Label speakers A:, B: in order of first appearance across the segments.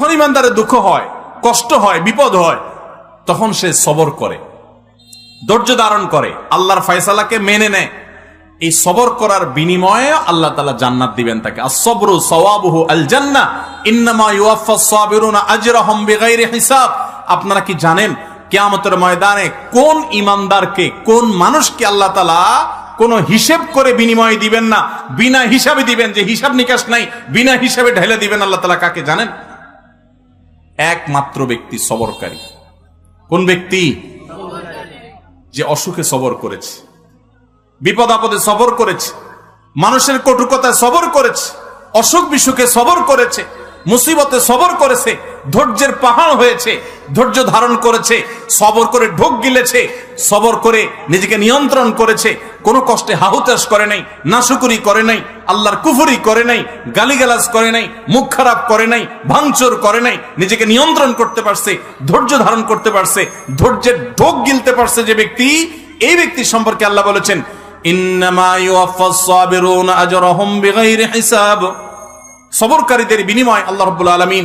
A: যখন দুঃখ হয়, কষ্ট হয়, বিপদ হয়, তখন সে সবর করে, ধৈর্য ধারণ করে, আল্লাহর ফয়সালাকে মেনে নেয়। এই সবর করার বিনিময়ে আল্লাহ তালা জান্নাত দিবেন তাকে। আসবরু সওয়াবুহু আল হিসাব। আপনারা কি জানেন, কিয়ামতের ময়দানে কোন ইমানদারকে কোন মানুষকে আল্লাহ তালা কোন হিসেব করে বিনিময় দিবেন না, বিনা হিসাবে দিবেন যে হিসাব নিকাশ নাই, বিনা হিসাবে ঢেলে দিবেন, আল্লাহ তালা কাকে জানেন? একমাত্র ব্যক্তি সবরকারী। কোন ব্যক্তি? যে অসুখে সবর করেছে, বিপদ আপদে সবর করেছে, মানুষের কটুকতায় সবর করেছে অসুখ বিসুখে সবর করেছে, মুসিবতে সবর করেছে ধৈর্যের পাহাড় হয়েছে, ধৈর্য ধারণ করেছে, সবর করে ঢোক গিলেছে, সবর করে নিজেকে নিয়ন্ত্রণ করেছে, কোনো কষ্টে হাহুতাস করে নাই, নাশুকুরি করে নাই, আল্লাহর কুফুরি করে নাই, গালিগালাজ করে নাই, মুখ খারাপ করে নাই, ভাঙচুর করে নাই, নিজেকে নিয়ন্ত্রণ করতে পারছে, ধৈর্য ধারণ করতে পারছে, ধৈর্যের ঢোক গিলতে পারছে যে ব্যক্তি, এই ব্যক্তি সম্পর্কে আল্লাহ বলেছেন সবরকারীদের বিনিময় আল্লাহ রাব্বুল আলামিন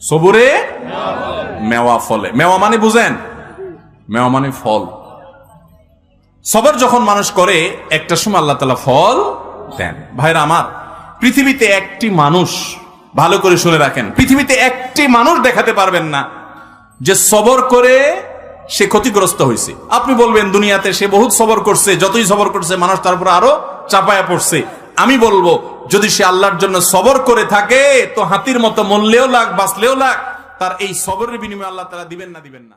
A: সবুরে? মেওয়া ফলে। মেওয়া মানে বুঝেন? মেওয়া মানে ফল। সবর যখন মানুষ করে, একটা সময় আল্লাহ তালা ফল দেন। ভাইরা আমার, পৃথিবীতে একটি মানুষ ভালো করে শুনে রাখেন, পৃথিবীতে একটি মানুষ দেখাতে পারবেন না যে সবর করে সে ক্ষতিগ্রস্ত হয়েছে। আপনি বলবেন, দুনিয়াতে সে বহুত সবর করছে, যতই সবর করছে, মানুষ তার উপর আরও চাপায়া পড়ছে। আমি বলব, যদি সে আল্লাহর জন্য সবর করে থাকে, তো হাতির মতো মরলেও লাগ, বাঁচলেও লাগ, তার এই সবরের বিনিময়ে আল্লাহ তারা দিবেন না দিবেন না।